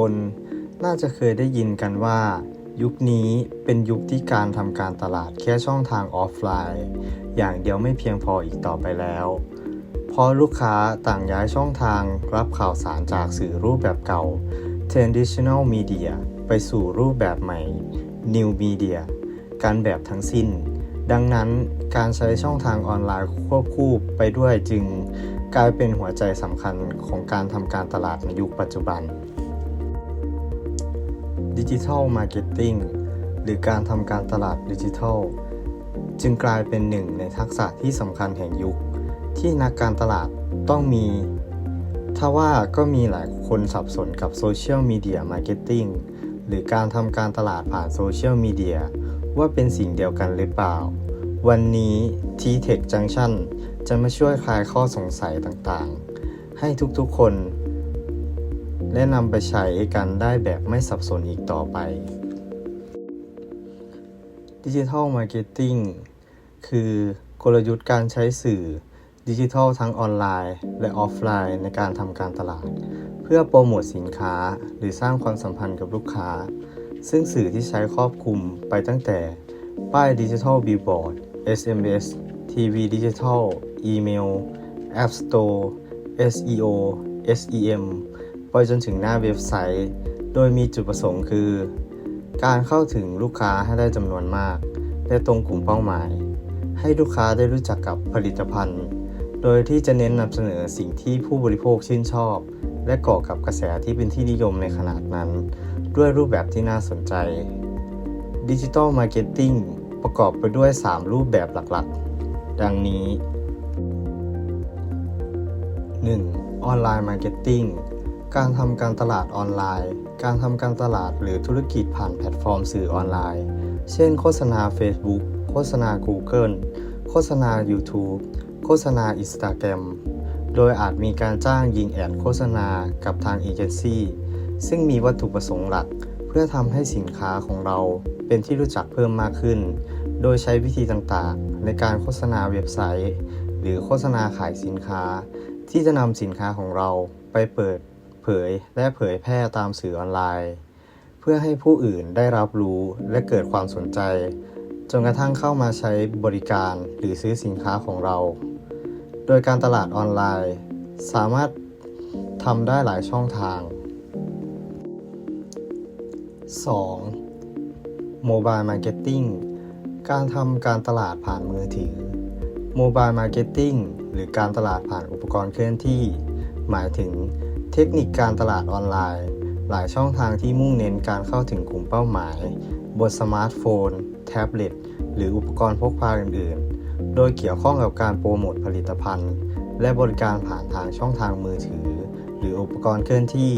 คนน่าจะเคยได้ยินกันว่า ยุคนี้เป็นยุคที่การทำการตลาดแค่ช่องทางออฟไลน์ อย่างเดียวไม่เพียงพออีกต่อไปแล้วเพราะลูกค้าต่างย้ายช่องทางรับข่าวสารจากสื่อรูปแบบเก่า traditional media ไปสู่รูปแบบใหม่ new media การแบบทั้งสิ้น ดังนั้นการใช้ช่องทางออนไลน์ควบคู่ไปด้วยจึงกลายเป็นหัวใจสำคัญของการทำการตลาดในยุคปัจจุบัน ดิจิทัลมาร์เก็ตติ้งหรือการทำการตลาดดิจิทัล จึงกลายเป็นหนึ่งในทักษะที่สำคัญแห่งยุค ที่นักการตลาดต้องมี ถ้าว่าก็มีหลายคนสับสนกับโซเชียลมีเดียมาร์เก็ตติ้งหรือการทำการตลาดผ่านโซเชียลมีเดียว่าเป็นสิ่งเดียวกันหรือเปล่า วันนี้ T-Tech Junction จะมาช่วยคลายข้อสงสัยต่างๆ ให้ทุกๆคน และนำไปใช้กันได้แบบไม่สับสนอีกต่อไปดิจิทัลมาร์เก็ตติ้งคือกลยุทธ์การใช้สื่อดิจิทัลทั้งออนไลน์ และออฟไลน์ในการทำการตลาด เพื่อโปรโมทสินค้าหรือสร้างความสัมพันธ์กับลูกค้า ซึ่งสื่อที่ใช้ครอบคลุมไปตั้งแต่ป้ายดิจิทัลบิลบอร์ด SMS ทีวีดิจิทัลอีเมล App Store SEO SEM ไปจนถึงหน้าเว็บไซต์ โดยมีจุดประสงค์คือ การเข้าถึงลูกค้าให้ได้จำนวนมาก และตรงกลุ่มเป้าหมาย ให้ลูกค้าได้รู้จักกับผลิตภัณฑ์ โดยที่จะเน้นนำเสนอสิ่งที่ผู้บริโภคชื่นชอบ และก่อกับกระแสที่เป็นที่นิยมในขนาดนั้น ด้วยรูปแบบที่น่าสนใจดิจิ t a ลมาร์เก็ตติ้งประกอบไปด้วย 3 รูปแบบหลักๆ ดังนี้ 1. ออนไลน์มาร์เก็ตติ้ง การทำการตลาดออนไลน์ การทำการตลาดหรือธุรกิจผ่านแพลตฟอร์มสื่อออนไลน์ เช่น โฆษณา Facebook โฆษณา Google โฆษณา YouTube โฆษณา Instagram โดยอาจมีการจ้างยิงแอดโฆษณากับทางเอเจนซี่ซึ่งมีวัตถุประสงค์หลัก เพื่อทำให้สินค้าของเราเป็นที่รู้จักเพิ่มมากขึ้น โดยใช้วิธีต่างๆ ในการโฆษณาเว็บไซต์ หรือโฆษณาขายสินค้า ที่จะนำสินค้าของเราไปเปิด เผยและเผยแพร่ตามสื่อออนไลน์ เพื่อให้ผู้อื่นได้รับรู้และเกิดความสนใจ จนกระทั่งเข้ามาใช้บริการหรือซื้อสินค้าของเรา โดยการตลาดออนไลน์ สามารถทำได้หลายช่องทาง 2. โมบายมาร์เก็ตติ้งการทำการตลาดผ่านมือถือโมบายมาร์เก็ตติ้งหรือการตลาดผ่านอุปกรณ์เคลื่อนที่ หมายถึง เทคนิคการตลาดออนไลน์ หลายช่องทางที่มุ่งเน้นการเข้าถึงกลุ่มเป้าหมาย บนสมาร์ทโฟน แท็บเล็ต หรืออุปกรณ์พกพาอื่น ๆ โดยเกี่ยวข้องกับการโปรโมทผลิตภัณฑ์ และบริการผ่านทางช่องทางมือถือ หรืออุปกรณ์เคลื่อนที่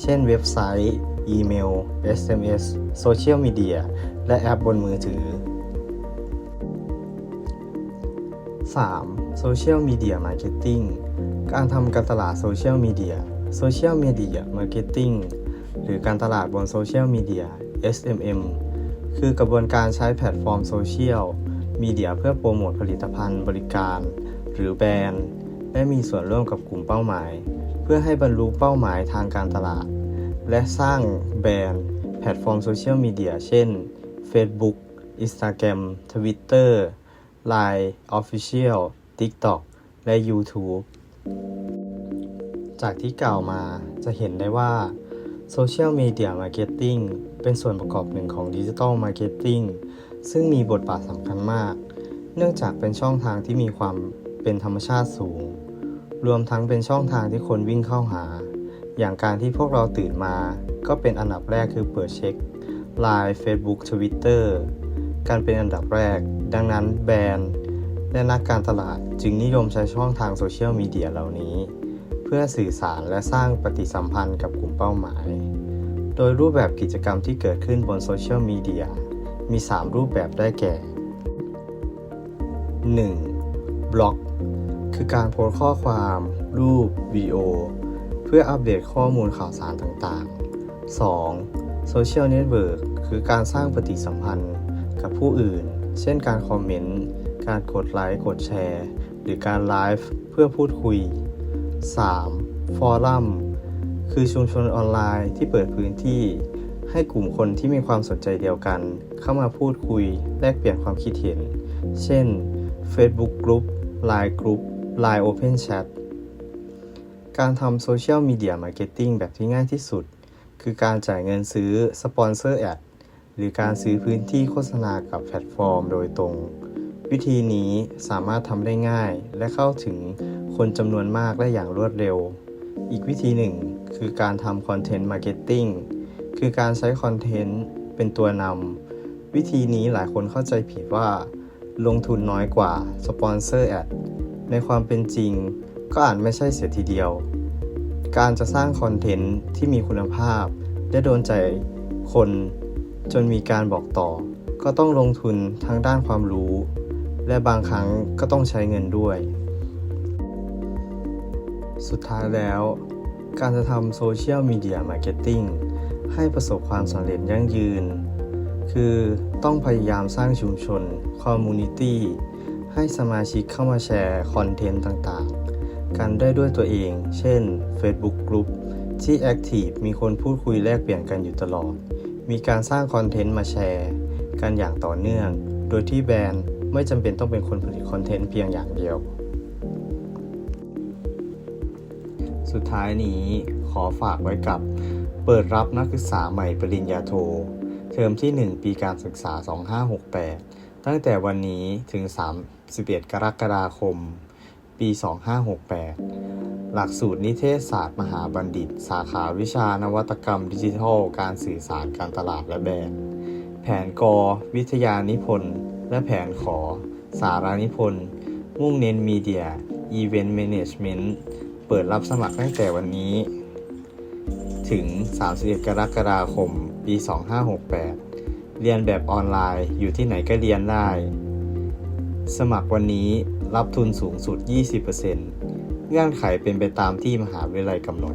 เช่นเว็บไซต์ อีเมล SMS โซเชียลมีเดีย และแอปบนมือถือ 3. Social Media Marketing การทำการตลาดโซเชียลมีเดีย Social Media Marketing หรือการตลาดบนโซเชียลมีเดีย SMM คือกระบวนการใช้แพลตฟอร์มโซเชียลมีเดียเพื่อโปรโมทผลิตภัณฑ์ บริการ หรือแบรนด์ และมีส่วนร่วมกับกลุ่มเป้าหมาย เพื่อให้บรรลุเป้าหมายทางการตลาด และสร้างแบรนด์ แพลตฟอร์มโซเชียลมีเดียเช่น Facebook Instagram Twitter Line Official TikTok และ YouTube จากที่กล่าวมาจะเห็นได้ว่า Social Media Marketing เป็นส่วนประกอบหนึ่งของ Digital Marketing ซึ่งมีบทบาทสำคัญมาก เนื่องจากเป็นช่องทางที่มีความเป็นธรรมชาติสูง รวมทั้งเป็นช่องทางที่คนวิ่งเข้าหา อย่างการที่พวกเราตื่นมา ก็เป็นอันดับแรกคือเปิดเช็ค Line Facebook Twitter การเป็นอันดับแรก ดังนั้นแบรนด์และนักการตลาดจึงนิยมใช้ช่องทางโซเชียลมีเดียเหล่านี้ พื่อสื่อสารและสร้างปฏิสัมพันธ์กับกลุ่มเป้าหมาย โดยรูปแบบกิจกรรมที่เกิดขึ้นบนโซเชียลมีเดียมี 3 รูปแบบได้แก่ 1. บล็อก คือการโพสข้อความ รูปวิดีโอ เพื่ออัปเดตข้อมูลข่าวสารต่างๆ 2. โซเชียลเน็ตเวิร์กคือการสร้างปฏิสัมพันธ์กับผู้อื่น เช่นการคอมเมนต์ การกดไลค์ กดแชร์ หรือการไลฟ์เพื่อพูดคุย 3. ฟอรัมคือชุมชนออนไลน์ที่เปิดพื้นที่ให้กลุ่มคนที่มีความสนใจเดียวกัน เข้ามาพูดคุยแลกเปลี่ยนความคิดเห็น เช่น Facebook Group Line Group Line Open Chat การทำโซเชียลมีเดียมาร์เก็ตติ้งแบบที่ง่ายที่สุด คือการจ่ายเงินซื้อสปอนเซอร์แอดหรือการซื้อพื้นที่โฆษณากับแพลตฟอร์มโดยตรง วิธีนี้สามารถทำได้ง่าย และเข้าถึงคนจำนวนมากได้อย่างรวดเร็ว อีกวิธีหนึ่งคือการทำคอนเทนต์มาร์เก็ตติ้งคือการใช้คอนเทนต์เป็นตัวนำวิธีนี้หลายคนเข้าใจผิดว่า ลงทุนน้อยกว่าสปอนเซอร์แอดในความเป็นจริง ก็อาจไม่ใช่เสียทีเดียว การจะสร้างคอนเทนต์ที่มีคุณภาพ และโดนใจคนจนมีการบอกต่อ ก็ต้องลงทุนทั้งด้านความรู้ และบางครั้งก็ต้องใช้เงินด้วย สุดท้ายแล้ว การจะทำโซเชียลมีเดียมาร์เก็ตติ้งให้ประสบความสำเร็จยั่งยืน คือต้องพยายามสร้างชุมชนคอมมูนิตี้ให้สมาชิกเข้ามาแชร์คอนเทนต์ต่างๆ กันได้ด้วยตัวเอง เช่น Facebook Group ที่แอคทีฟมีคนพูดคุยแลกเปลี่ยนกันอยู่ตลอด มีการสร้างคอนเทนต์มาแชร์ กันอย่างต่อเนื่อง โดยที่แบรนด์ ไม่จำเป็นต้องเป็นคนผลิตคอนเทนต์เพียงอย่างเดียว สุดท้ายนี้ขอฝากไว้กับ เปิดรับนักศึกษาใหม่ปริญญาโท เทอมที่ 1 ปีการศึกษา 2568 ตั้งแต่วันนี้ถึง 31 กรกฎาคม ปี 2568 หลักสูตรนิเทศศาสตร์มหาบัณฑิต สาขาวิชานวัตกรรมดิจิทัล การสื่อสารการตลาดและแบรนด์ แผนกอวิทยานิพนธ์ และแผนขอ สารานิพนธ์ มุ่งเน้นมีเดีย อีเวนต์แมネจเมนต์ เปิดรับสมัครตั้งแต่วันนี้ ถึง 31 กรกฎาคม ปี 2568 เรียนแบบออนไลน์ อยู่ที่ไหนก็เรียนได้ สมัครวันนี้รับทุนสูงสุด 20%เงื่อนไขเป็นไปตามที่มหาวิทยาลัยกำหนด